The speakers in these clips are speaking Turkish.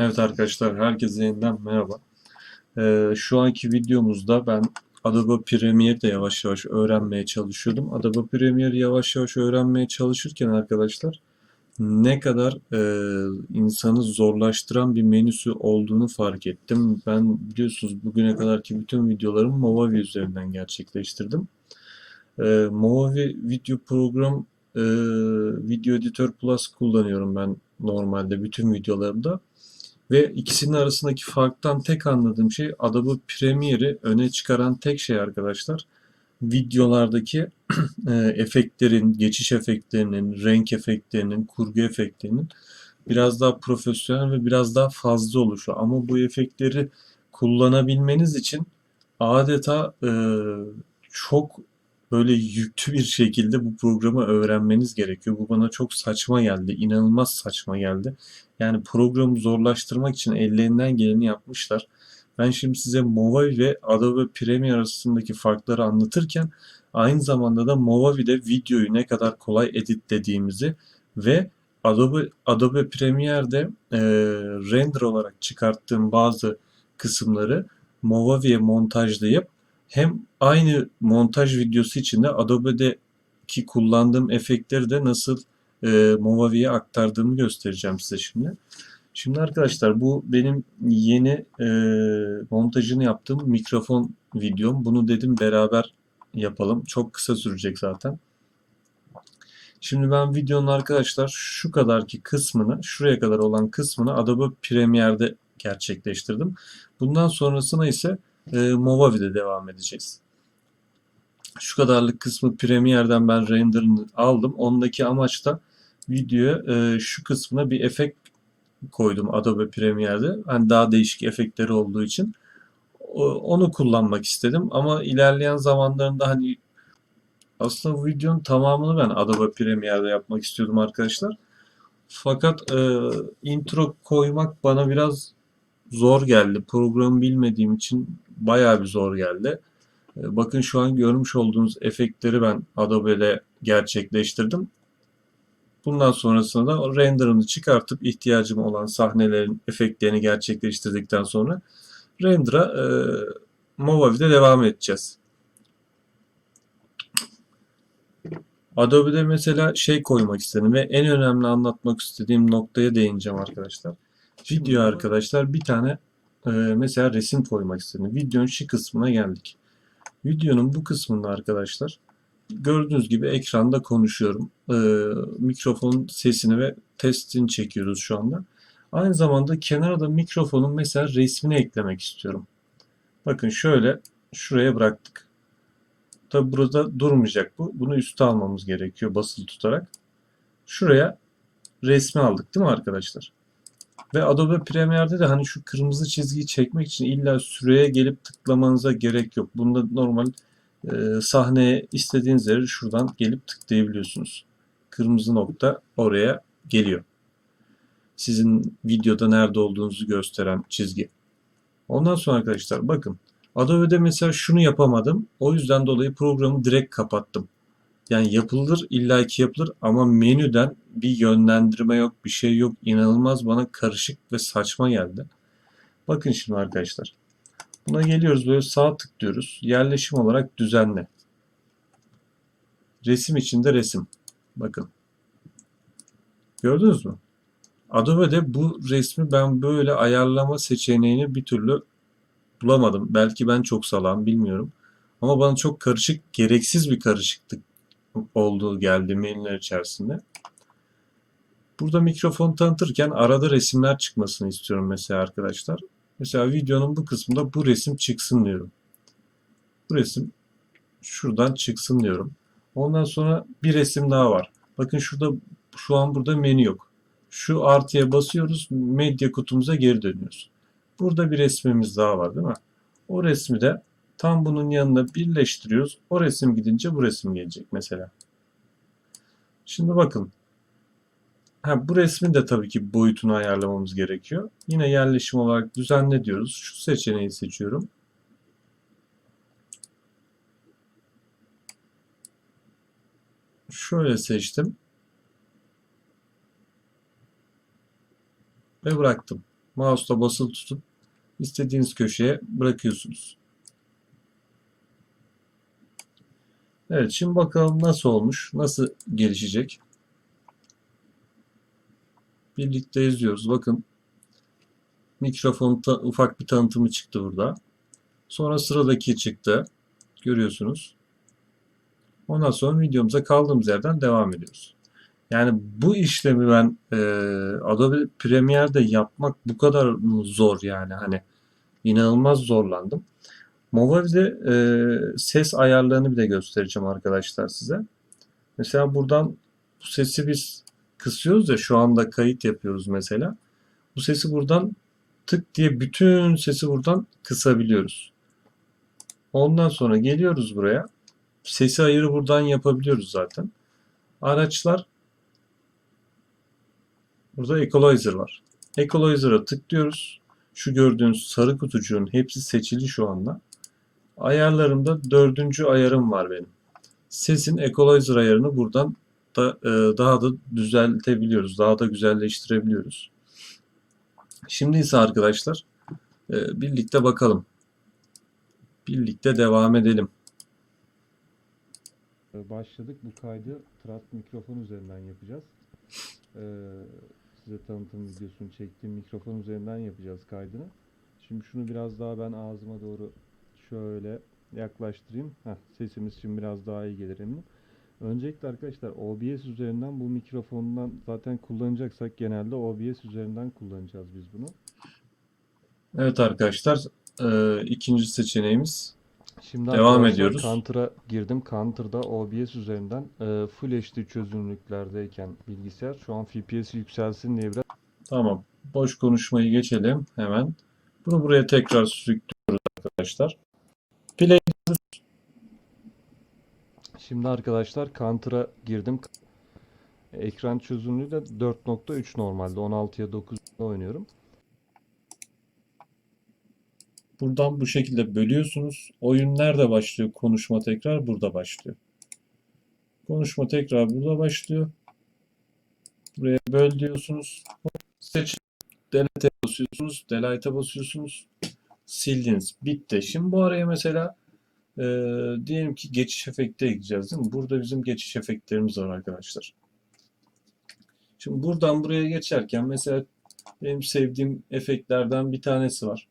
Evet arkadaşlar, herkese yeniden merhaba. Ee, şu anki videomuzda ben Adobe Premiere'de yavaş yavaş öğrenmeye çalışıyordum. Adobe Premiere yavaş yavaş öğrenmeye çalışırken arkadaşlar ne kadar e, insanı zorlaştıran bir menüsü olduğunu fark ettim. Ben biliyorsunuz bugüne kadarki bütün videolarımı Movavi üzerinden gerçekleştirdim. E, Movavi video program e, Video Editor Plus kullanıyorum ben normalde bütün videolarımda. Ve ikisinin arasındaki farktan tek anladığım şey Adobe Premiere'i öne çıkaran tek şey arkadaşlar. Videolardaki e, efektlerin, geçiş efektlerinin, renk efektlerinin, kurgu efektlerinin biraz daha profesyonel ve biraz daha fazla oluşu. Ama bu efektleri kullanabilmeniz için adeta e, çok böyle yüklü bir şekilde bu programı öğrenmeniz gerekiyor. Bu bana çok saçma geldi. inanılmaz saçma geldi. Yani programı zorlaştırmak için ellerinden geleni yapmışlar. Ben şimdi size Movavi ve Adobe Premiere arasındaki farkları anlatırken aynı zamanda da Movavi'de videoyu ne kadar kolay editlediğimizi ve Adobe Adobe Premiere'de e, render olarak çıkarttığım bazı kısımları Movavi'ye montajlayıp hem aynı montaj videosu içinde Adobe'deki kullandığım efektleri de nasıl e, Movavi'ye aktardığımı göstereceğim size şimdi. Şimdi arkadaşlar bu benim yeni e, montajını yaptığım mikrofon videom. Bunu dedim beraber yapalım. Çok kısa sürecek zaten. Şimdi ben videonun arkadaşlar şu kadarki kısmını, şuraya kadar olan kısmını Adobe Premiere'de gerçekleştirdim. Bundan sonrasına ise e, Movavi'de devam edeceğiz. Şu kadarlık kısmı Premiere'den ben renderını aldım. Ondaki amaç da videoya e, şu kısmına bir efekt koydum Adobe Premiere'de. Hani daha değişik efektleri olduğu için onu kullanmak istedim ama ilerleyen zamanlarında hani aslında bu videonun tamamını ben Adobe Premiere'de yapmak istiyordum arkadaşlar. Fakat e, intro koymak bana biraz zor geldi. Programı bilmediğim için bayağı bir zor geldi. E, bakın şu an görmüş olduğunuz efektleri ben Adobe'de gerçekleştirdim. Bundan sonrasında da render'ını çıkartıp ihtiyacım olan sahnelerin efektlerini gerçekleştirdikten sonra render'a e, Movavi'de devam edeceğiz. Adobe'de mesela şey koymak istedim ve en önemli anlatmak istediğim noktaya değineceğim arkadaşlar. Video arkadaşlar bir tane e, mesela resim koymak istedim. Videonun şu kısmına geldik. Videonun bu kısmında arkadaşlar gördüğünüz gibi ekranda konuşuyorum. E, mikrofonun sesini ve testini çekiyoruz şu anda. Aynı zamanda kenara da mikrofonun mesela resmini eklemek istiyorum. Bakın şöyle şuraya bıraktık. Tabi burada durmayacak bu. Bunu üste almamız gerekiyor basılı tutarak. Şuraya resmi aldık değil mi arkadaşlar? Ve Adobe Premiere'de de hani şu kırmızı çizgiyi çekmek için illa süreye gelip tıklamanıza gerek yok. Bunda normal e, sahneye istediğiniz yere şuradan gelip tıklayabiliyorsunuz. Kırmızı nokta oraya geliyor. Sizin videoda nerede olduğunuzu gösteren çizgi. Ondan sonra arkadaşlar bakın Adobe'de mesela şunu yapamadım. O yüzden dolayı programı direkt kapattım. Yani yapılır illaki yapılır ama menüden bir yönlendirme yok, bir şey yok. İnanılmaz bana karışık ve saçma geldi. Bakın şimdi arkadaşlar. Buna geliyoruz böyle sağ tıklıyoruz. Yerleşim olarak düzenle. Resim içinde resim. Bakın. Gördünüz mü? Adobe'de bu resmi ben böyle ayarlama seçeneğini bir türlü bulamadım. Belki ben çok salam bilmiyorum. Ama bana çok karışık, gereksiz bir karışıklık olduğu geldi menüler içerisinde. Burada mikrofon tanıtırken arada resimler çıkmasını istiyorum mesela arkadaşlar. Mesela videonun bu kısmında bu resim çıksın diyorum. Bu resim şuradan çıksın diyorum. Ondan sonra bir resim daha var. Bakın şurada şu an burada menü yok. Şu artıya basıyoruz. Medya kutumuza geri dönüyoruz. Burada bir resmimiz daha var değil mi? O resmi de tam bunun yanına birleştiriyoruz. O resim gidince bu resim gelecek mesela. Şimdi bakın Ha, bu resmin de tabii ki boyutunu ayarlamamız gerekiyor. Yine yerleşim olarak düzenle diyoruz. Şu seçeneği seçiyorum. Şöyle seçtim. Ve bıraktım. Mouse'la basılı tutup istediğiniz köşeye bırakıyorsunuz. Evet şimdi bakalım nasıl olmuş, nasıl gelişecek. Birlikte izliyoruz. Bakın mikrofon ta- ufak bir tanıtımı çıktı burada. Sonra sıradaki çıktı. Görüyorsunuz. Ondan sonra videomuza kaldığımız yerden devam ediyoruz. Yani bu işlemi ben e, Adobe Premiere'de yapmak bu kadar zor yani hani inanılmaz zorlandım. Movavi'de e, ses ayarlarını bir de göstereceğim arkadaşlar size. Mesela buradan bu sesi biz kısıyoruz ya şu anda kayıt yapıyoruz mesela. Bu sesi buradan tık diye bütün sesi buradan kısabiliyoruz. Ondan sonra geliyoruz buraya. Sesi ayırı buradan yapabiliyoruz zaten. Araçlar Burada Equalizer var. Equalizer'a tıklıyoruz. Şu gördüğünüz sarı kutucuğun hepsi seçili şu anda. Ayarlarımda dördüncü ayarım var benim. Sesin Equalizer ayarını buradan da e, daha da düzeltebiliyoruz. Daha da güzelleştirebiliyoruz. Şimdi ise arkadaşlar e, birlikte bakalım. Birlikte devam edelim. Ee, Başladık. Bu kaydı Trat mikrofon üzerinden yapacağız. Ee, size tanıtım videosunu çektiğim mikrofon üzerinden yapacağız kaydını. Şimdi şunu biraz daha ben ağzıma doğru şöyle yaklaştırayım. Heh, sesimiz şimdi biraz daha iyi gelir eminim. Öncelikle arkadaşlar OBS üzerinden bu mikrofondan zaten kullanacaksak genelde OBS üzerinden kullanacağız biz bunu. Evet arkadaşlar e, ikinci seçeneğimiz Şimdi Devam ediyoruz. Counter'a girdim. Counter'da OBS üzerinden e, Full HD çözünürlüklerdeyken bilgisayar şu an FPS yükselsin diye biraz Tamam. Boş konuşmayı geçelim hemen. Bunu buraya tekrar sürüklüyoruz arkadaşlar. Play Şimdi arkadaşlar Counter'a girdim. Ekran çözünürlüğü de 4.3 normalde. 16'ya 9'da oynuyorum. buradan bu şekilde bölüyorsunuz. Oyun nerede başlıyor? Konuşma tekrar burada başlıyor. Konuşma tekrar burada başlıyor. Buraya böl diyorsunuz. Seç. Delete'e basıyorsunuz. Delete'e basıyorsunuz. Sildiniz. Bitti. Şimdi bu araya mesela e, diyelim ki geçiş efekti ekleyeceğiz değil mi? Burada bizim geçiş efektlerimiz var arkadaşlar. Şimdi buradan buraya geçerken mesela benim sevdiğim efektlerden bir tanesi var.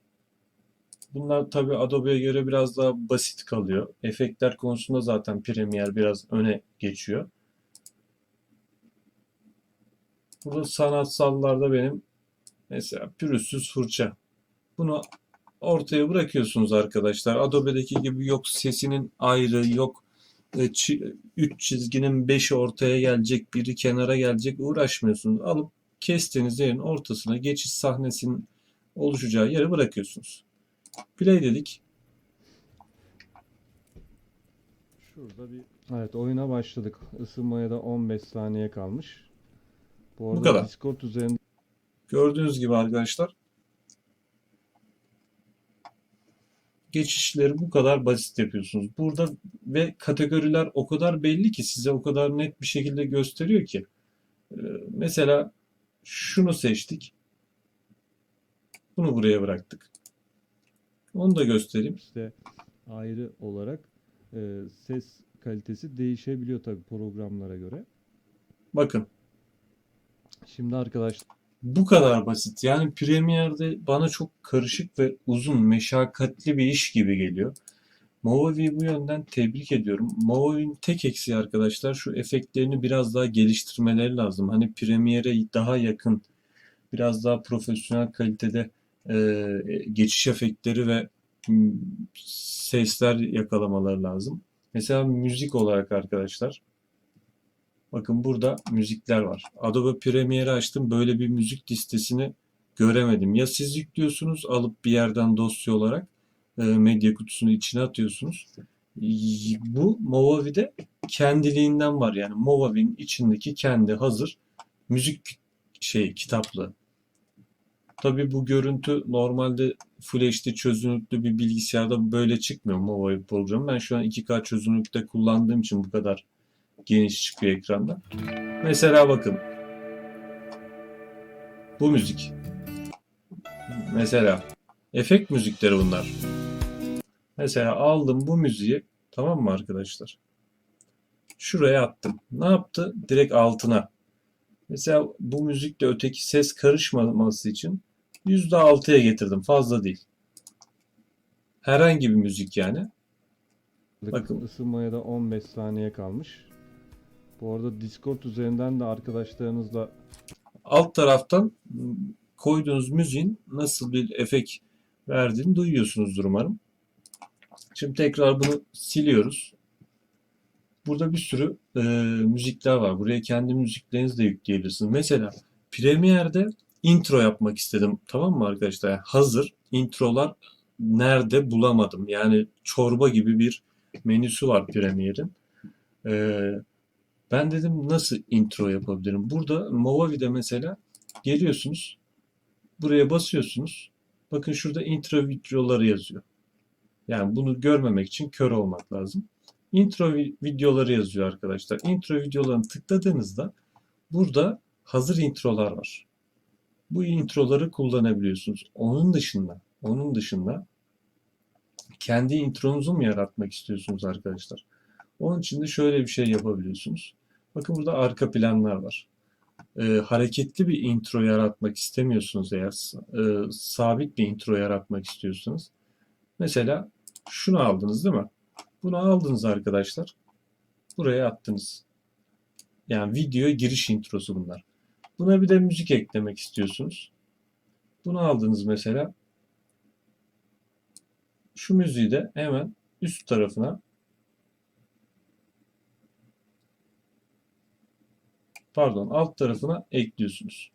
Bunlar tabii Adobe'ye göre biraz daha basit kalıyor. Efektler konusunda zaten Premiere biraz öne geçiyor. Burada sanatsallarda benim mesela pürüzsüz fırça. Bunu ortaya bırakıyorsunuz arkadaşlar. Adobe'deki gibi yok sesinin ayrı, yok 3 çizginin 5'i ortaya gelecek, biri kenara gelecek uğraşmıyorsunuz. Alıp kestiğiniz yerin ortasına geçiş sahnesinin oluşacağı yere bırakıyorsunuz. Play dedik. Şurada bir Evet oyuna başladık. Isınmaya da 15 saniye kalmış. Bu arada kadar. Discord üzerinde Gördüğünüz gibi arkadaşlar geçişleri bu kadar basit yapıyorsunuz. Burada ve kategoriler o kadar belli ki size o kadar net bir şekilde gösteriyor ki. Ee, Mesela şunu seçtik. Bunu buraya bıraktık. Onu da göstereyim. işte ayrı olarak e, ses kalitesi değişebiliyor tabii programlara göre. Bakın Şimdi arkadaşlar bu kadar basit. Yani Premiere'de bana çok karışık ve uzun, meşakkatli bir iş gibi geliyor. Movavi'yi bu yönden tebrik ediyorum. Movavi'nin tek eksiği arkadaşlar şu efektlerini biraz daha geliştirmeleri lazım. Hani Premiere'e daha yakın, biraz daha profesyonel kalitede e, geçiş efektleri ve m, sesler yakalamaları lazım. Mesela müzik olarak arkadaşlar. Bakın burada müzikler var. Adobe Premiere'i açtım. Böyle bir müzik listesini göremedim. Ya siz yüklüyorsunuz alıp bir yerden dosya olarak e, medya kutusunun içine atıyorsunuz. Bu Movavi'de kendiliğinden var. Yani Movavi'nin içindeki kendi hazır müzik şey kitaplığı. Tabii bu görüntü normalde Full HD çözünürlüklü bir bilgisayarda böyle çıkmıyor Movavi programı. Ben şu an 2K çözünürlükte kullandığım için bu kadar geniş çıkıyor ekranda. Mesela bakın. Bu müzik. Mesela efekt müzikleri bunlar. Mesela aldım bu müziği tamam mı arkadaşlar? Şuraya attım. Ne yaptı? Direkt altına. Mesela bu müzikle öteki ses karışmaması için %6'ya getirdim. Fazla değil. Herhangi bir müzik yani. Bakın. Isınmaya da 15 saniye kalmış. Bu arada Discord üzerinden de arkadaşlarınızla Alt taraftan koyduğunuz müziğin nasıl bir efekt verdiğini duyuyorsunuzdur umarım. Şimdi tekrar bunu siliyoruz. Burada bir sürü e, müzikler var. Buraya kendi müziklerinizi de yükleyebilirsiniz. Mesela Premiere'de intro yapmak istedim. Tamam mı arkadaşlar? Hazır introlar nerede bulamadım. Yani çorba gibi bir menüsü var Premiere'in. E, ben dedim nasıl intro yapabilirim? Burada Movavi'de mesela geliyorsunuz. Buraya basıyorsunuz. Bakın şurada intro videoları yazıyor. Yani bunu görmemek için kör olmak lazım. Intro vi- videoları yazıyor arkadaşlar. Intro videolarını tıkladığınızda burada hazır introlar var. Bu introları kullanabiliyorsunuz. Onun dışında, onun dışında kendi intronuzu mu yaratmak istiyorsunuz arkadaşlar? Onun için de şöyle bir şey yapabiliyorsunuz. Bakın burada arka planlar var. Ee, hareketli bir intro yaratmak istemiyorsunuz eğer e, sabit bir intro yaratmak istiyorsanız. Mesela şunu aldınız değil mi? Bunu aldınız arkadaşlar. Buraya attınız. Yani videoya giriş introsu bunlar. Buna bir de müzik eklemek istiyorsunuz. Bunu aldınız mesela. Şu müziği de hemen üst tarafına pardon alt tarafına ekliyorsunuz.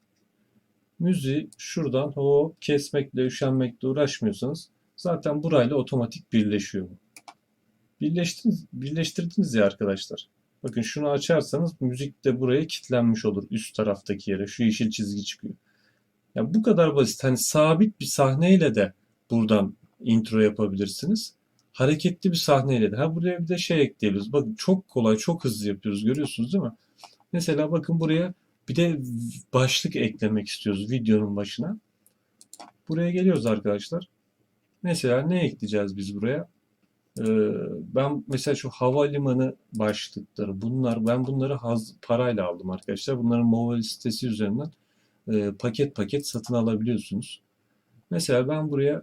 Müziği şuradan hop kesmekle üşenmekle uğraşmıyorsanız zaten burayla otomatik birleşiyor. Birleştiniz, birleştirdiniz ya arkadaşlar. Bakın şunu açarsanız müzik de buraya kilitlenmiş olur üst taraftaki yere. Şu yeşil çizgi çıkıyor. Ya bu kadar basit. Hani sabit bir sahneyle de buradan intro yapabilirsiniz. Hareketli bir sahneyle de. Ha buraya bir de şey ekleyebiliriz. Bakın çok kolay, çok hızlı yapıyoruz. Görüyorsunuz değil mi? Mesela bakın buraya bir de başlık eklemek istiyoruz videonun başına. Buraya geliyoruz arkadaşlar. Mesela ne ekleyeceğiz biz buraya? Ee, ben mesela şu havalimanı başlıkları bunlar ben bunları haz, parayla aldım arkadaşlar. Bunların Moval sitesi üzerinden e, paket paket satın alabiliyorsunuz. Mesela ben buraya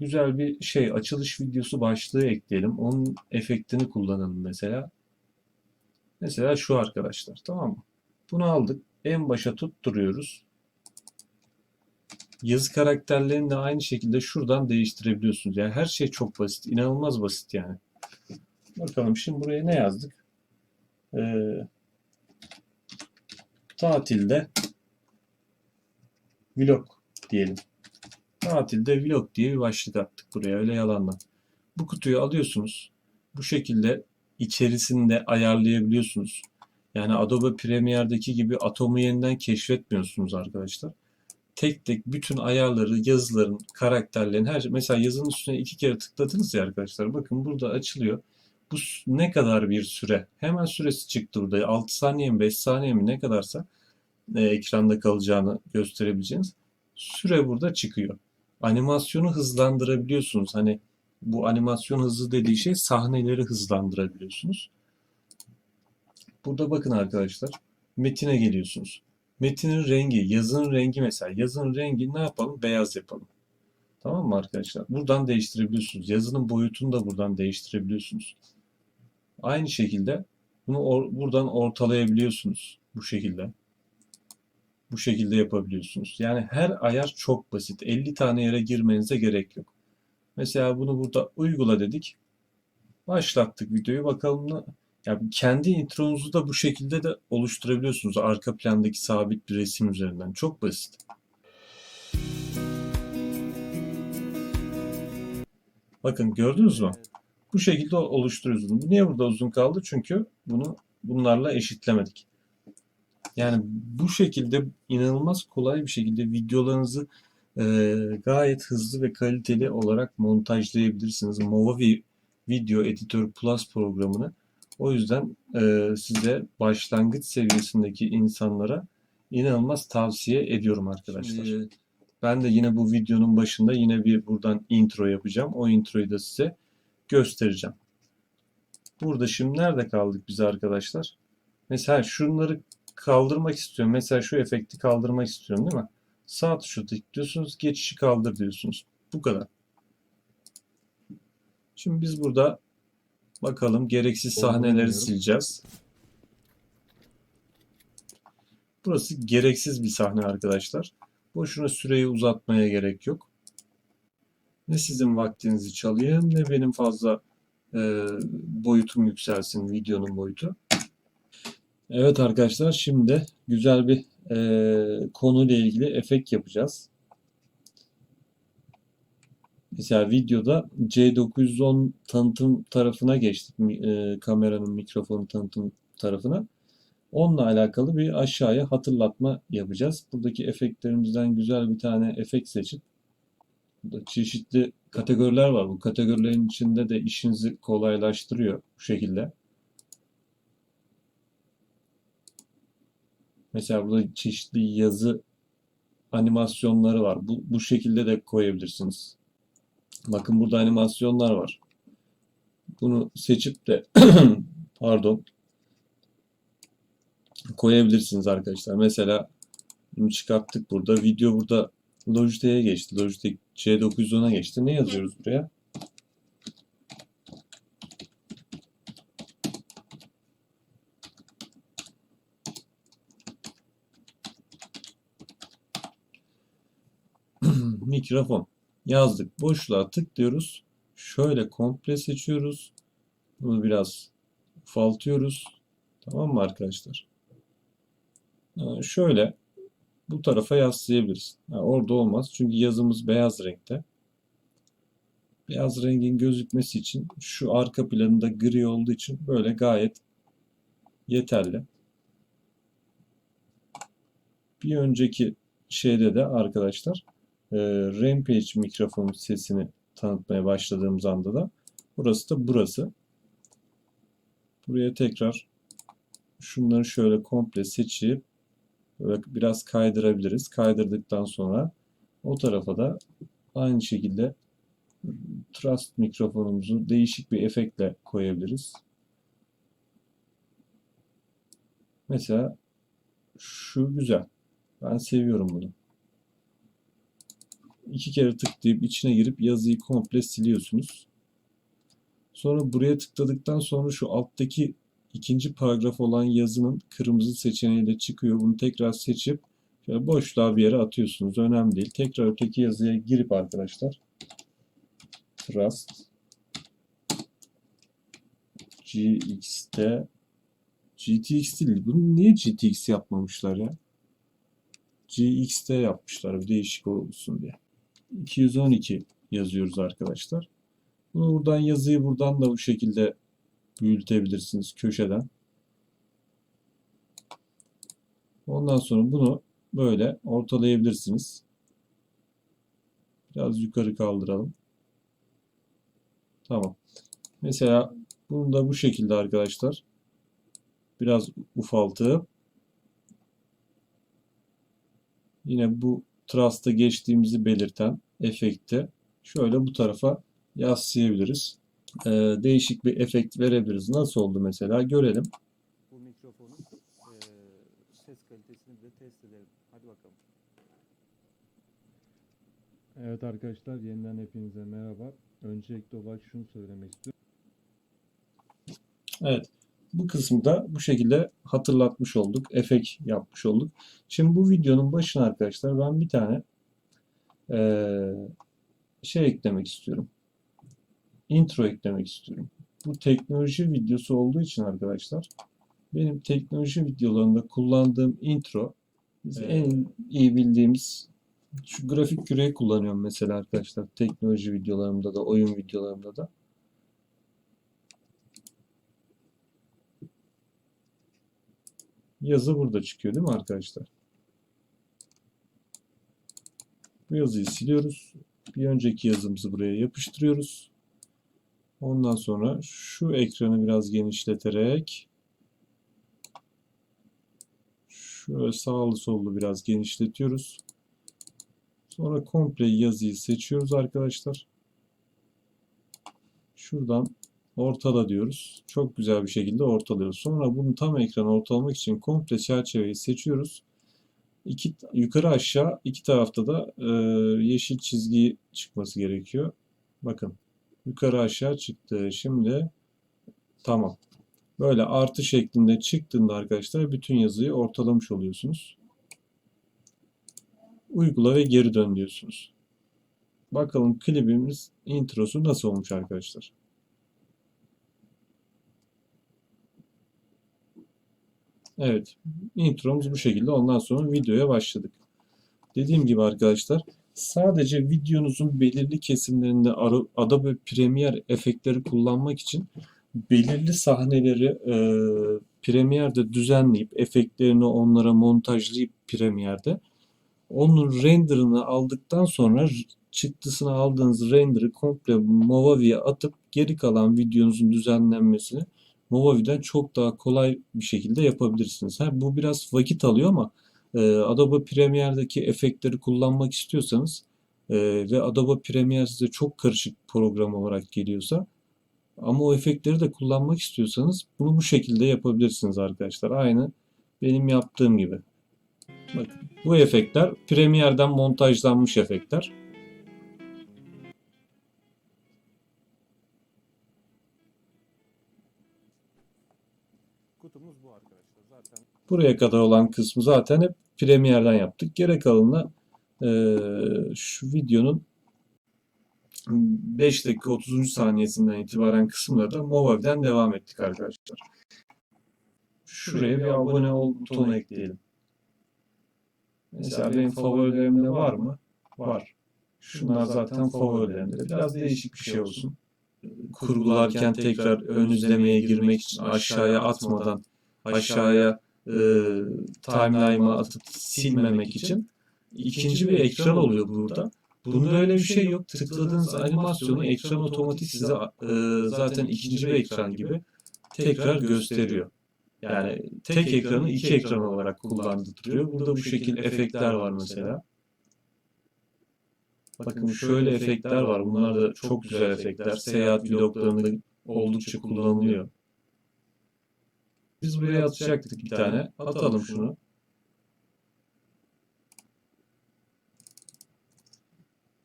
güzel bir şey açılış videosu başlığı ekleyelim. Onun efektini kullanalım mesela. Mesela şu arkadaşlar tamam mı? Bunu aldık. En başa tutturuyoruz. Yazı karakterlerini de aynı şekilde şuradan değiştirebiliyorsunuz. Yani her şey çok basit. inanılmaz basit yani. Bakalım şimdi buraya ne yazdık? Ee, tatilde vlog diyelim. Tatilde vlog diye bir başlık attık buraya öyle yalandan. Bu kutuyu alıyorsunuz. Bu şekilde içerisinde ayarlayabiliyorsunuz. Yani Adobe Premiere'deki gibi atomu yeniden keşfetmiyorsunuz arkadaşlar. Tek tek bütün ayarları, yazıların, karakterlerin her şey. Mesela yazının üstüne iki kere tıkladınız ya arkadaşlar. Bakın burada açılıyor. Bu ne kadar bir süre? Hemen süresi çıktı burada. 6 saniye mi 5 saniye mi ne kadarsa e, ekranda kalacağını gösterebileceğiniz süre burada çıkıyor. Animasyonu hızlandırabiliyorsunuz. Hani bu animasyon hızı dediği şey sahneleri hızlandırabiliyorsunuz. Burada bakın arkadaşlar metine geliyorsunuz. Metinin rengi, yazının rengi mesela. Yazının rengi ne yapalım? Beyaz yapalım. Tamam mı arkadaşlar? Buradan değiştirebiliyorsunuz. Yazının boyutunu da buradan değiştirebiliyorsunuz. Aynı şekilde bunu or- buradan ortalayabiliyorsunuz. Bu şekilde. Bu şekilde yapabiliyorsunuz. Yani her ayar çok basit. 50 tane yere girmenize gerek yok. Mesela bunu burada uygula dedik. Başlattık videoyu. Bakalım ne, ya kendi intronuzu da bu şekilde de oluşturabiliyorsunuz. Arka plandaki sabit bir resim üzerinden. Çok basit. Bakın gördünüz mü? Bu şekilde oluşturuyorsunuz. Bu niye burada uzun kaldı? Çünkü bunu bunlarla eşitlemedik. Yani bu şekilde inanılmaz kolay bir şekilde videolarınızı e, gayet hızlı ve kaliteli olarak montajlayabilirsiniz. Movavi Video Editor Plus programını o yüzden e, size başlangıç seviyesindeki insanlara inanılmaz tavsiye ediyorum arkadaşlar. Şimdi Ben de yine bu videonun başında yine bir buradan intro yapacağım. O introyu da size göstereceğim. Burada şimdi nerede kaldık biz arkadaşlar? Mesela şunları kaldırmak istiyorum. Mesela şu efekti kaldırmak istiyorum değil mi? Sağ tuşu tıklıyorsunuz, geçişi kaldır diyorsunuz. Bu kadar. Şimdi biz burada bakalım gereksiz sahneleri sileceğiz. Burası gereksiz bir sahne arkadaşlar. Boşuna süreyi uzatmaya gerek yok. Ne sizin vaktinizi çalayım ne benim fazla e, boyutum yükselsin videonun boyutu. Evet arkadaşlar şimdi güzel bir e, konuyla ilgili efekt yapacağız. Mesela videoda C910 tanıtım tarafına geçtik. E, kameranın mikrofon tanıtım tarafına. Onunla alakalı bir aşağıya hatırlatma yapacağız. Buradaki efektlerimizden güzel bir tane efekt seçip burada çeşitli kategoriler var. Bu kategorilerin içinde de işinizi kolaylaştırıyor bu şekilde. Mesela burada çeşitli yazı animasyonları var. Bu, bu şekilde de koyabilirsiniz. Bakın burada animasyonlar var. Bunu seçip de pardon koyabilirsiniz arkadaşlar. Mesela bunu çıkarttık burada. Video burada Logitech'e geçti. Logitech C910'a geçti. Ne yazıyoruz buraya? Mikrofon. Yazdık. Boşluğa tıklıyoruz. Şöyle komple seçiyoruz. Bunu biraz ufaltıyoruz. Tamam mı arkadaşlar? Ee, şöyle bu tarafa yaslayabiliriz. Ha, orada olmaz. Çünkü yazımız beyaz renkte. Beyaz rengin gözükmesi için şu arka planında gri olduğu için böyle gayet yeterli. Bir önceki şeyde de arkadaşlar e, Rampage mikrofon sesini tanıtmaya başladığımız anda da burası da burası. Buraya tekrar şunları şöyle komple seçip biraz kaydırabiliriz. Kaydırdıktan sonra o tarafa da aynı şekilde Trust mikrofonumuzu değişik bir efektle koyabiliriz. Mesela şu güzel. Ben seviyorum bunu. İki kere tıklayıp içine girip yazıyı komple siliyorsunuz. Sonra buraya tıkladıktan sonra şu alttaki ikinci paragraf olan yazının kırmızı seçeneğiyle çıkıyor. Bunu tekrar seçip şöyle boşluğa bir yere atıyorsunuz. Önemli değil. Tekrar öteki yazıya girip arkadaşlar Trust GX'te GTX değil. Bunu niye GTX yapmamışlar ya? GX'te yapmışlar. Bir değişik olsun diye. 212 yazıyoruz arkadaşlar. Bunu buradan yazıyı buradan da bu şekilde büyütebilirsiniz köşeden. Ondan sonra bunu böyle ortalayabilirsiniz. Biraz yukarı kaldıralım. Tamam. Mesela bunu da bu şekilde arkadaşlar. Biraz ufaltıp yine bu trust'a geçtiğimizi belirten efekti şöyle bu tarafa yaslayabiliriz. Ee, değişik bir efekt verebiliriz. Nasıl oldu mesela görelim. bu mikrofonun eee, ses kalitesini de test edelim. Hadi bakalım. Evet arkadaşlar yeniden hepinize merhaba. Öncelikle olarak şunu söylemek istiyorum. Evet. Bu kısmı da bu şekilde hatırlatmış olduk. Efekt yapmış olduk. Şimdi bu videonun başına arkadaşlar ben bir tane eee, şey eklemek istiyorum. Intro eklemek istiyorum. Bu teknoloji videosu olduğu için arkadaşlar benim teknoloji videolarında kullandığım intro biz Evet. en iyi bildiğimiz şu grafik küreği kullanıyorum mesela arkadaşlar teknoloji videolarımda da oyun videolarımda da. Yazı burada çıkıyor değil mi arkadaşlar? Bu yazıyı siliyoruz. Bir önceki yazımızı buraya yapıştırıyoruz. Ondan sonra şu ekranı biraz genişleterek şöyle sağlı sollu biraz genişletiyoruz. Sonra komple yazıyı seçiyoruz arkadaşlar. Şuradan ortala diyoruz. Çok güzel bir şekilde ortalıyoruz. Sonra bunu tam ekran ortalamak için komple çerçeveyi seçiyoruz. İki, yukarı aşağı iki tarafta da e, yeşil çizgi çıkması gerekiyor. Bakın yukarı aşağı çıktı. Şimdi tamam. Böyle artı şeklinde çıktığında arkadaşlar bütün yazıyı ortalamış oluyorsunuz. Uygula ve geri dön diyorsunuz. Bakalım klibimiz introsu nasıl olmuş arkadaşlar. Evet, intromuz bu şekilde. Ondan sonra videoya başladık. Dediğim gibi arkadaşlar, sadece videonuzun belirli kesimlerinde Adobe Premiere efektleri kullanmak için belirli sahneleri e, Premiere'de düzenleyip efektlerini onlara montajlayıp Premiere'de onun renderını aldıktan sonra çıktısını aldığınız render'ı komple Movavi'ye atıp geri kalan videonuzun düzenlenmesini Movavi'den çok daha kolay bir şekilde yapabilirsiniz. Ha, bu biraz vakit alıyor ama e, Adobe Premiere'deki efektleri kullanmak istiyorsanız e, ve Adobe Premiere size çok karışık program olarak geliyorsa ama o efektleri de kullanmak istiyorsanız bunu bu şekilde yapabilirsiniz arkadaşlar. Aynı benim yaptığım gibi. Bakın bu efektler Premiere'den montajlanmış efektler. Buraya kadar olan kısmı zaten hep Premiere'den yaptık. Gerek kalanını eee, şu videonun 5 dakika 30. saniyesinden itibaren kısımları da Movavi'den devam ettik arkadaşlar. Şuraya bir abone ol butonu ekleyelim. Mesela benim favorilerimde var mı? Var. Şunlar zaten favorilerimde. Biraz değişik bir şey olsun. Kurgularken tekrar ön izlemeye girmek için aşağıya atmadan aşağıya e, timeline'a atıp silmemek için ikinci bir ekran oluyor burada. Bunda öyle bir şey yok. Tıkladığınız animasyonu ekran otomatik size e, zaten ikinci bir ekran gibi tekrar gösteriyor. Yani tek ekranı iki ekran olarak kullandırıyor. Burada bu şekil efektler var mesela. Bakın şöyle efektler var. Bunlar da çok güzel efektler. Seyahat vloglarında oldukça kullanılıyor. Biz buraya atacaktık bir tane. Atalım şunu.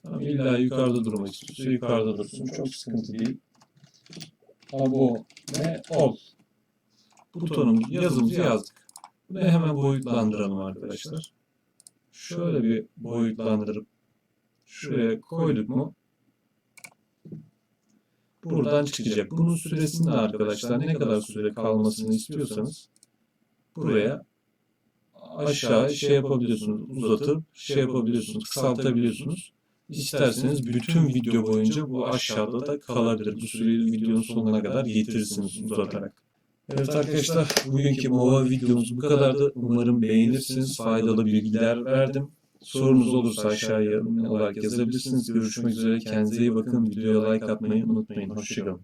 Tamam, illa yukarıda durmak istiyorsa yukarıda dursun. Çok sıkıntı değil. Abone ol. Butonumuz, yazımızı yazdık. Bunu hemen boyutlandıralım arkadaşlar. Şöyle bir boyutlandırıp şuraya koyduk mu buradan çıkacak. Bunun süresini de arkadaşlar ne kadar süre kalmasını istiyorsanız buraya aşağı şey yapabiliyorsunuz. Uzatıp şey yapabiliyorsunuz. Kısaltabiliyorsunuz. İsterseniz bütün video boyunca bu aşağıda da kalabilir. Bu süreyi videonun sonuna kadar getirirsiniz uzatarak. Evet arkadaşlar bugünkü MOVA videomuz bu kadardı. Umarım beğenirsiniz. Faydalı bilgiler verdim. Sorunuz olursa aşağıya yorum olarak yazabilirsiniz. Görüşmek üzere. Kendinize iyi bakın. Videoya like atmayı unutmayın. Hoşçakalın.